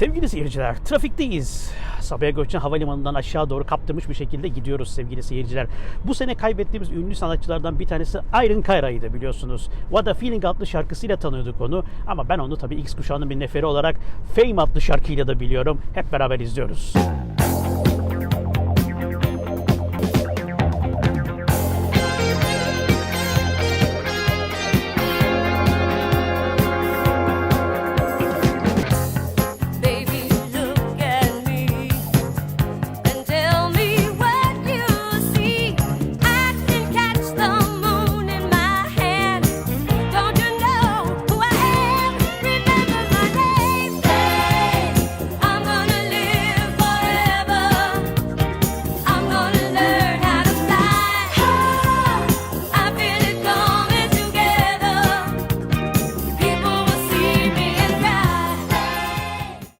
Sevgili seyirciler, trafikteyiz. Sabiha Gökçen Havalimanı'ndan aşağı doğru kaptırmış bir şekilde gidiyoruz sevgili seyirciler. Bu sene kaybettiğimiz ünlü sanatçılardan bir tanesi Iron Kayra'ydı biliyorsunuz. What a Feeling adlı şarkısıyla tanıyorduk onu. Ama ben onu tabii X kuşağının bir neferi olarak Fame adlı şarkıyla da biliyorum. Hep beraber izliyoruz.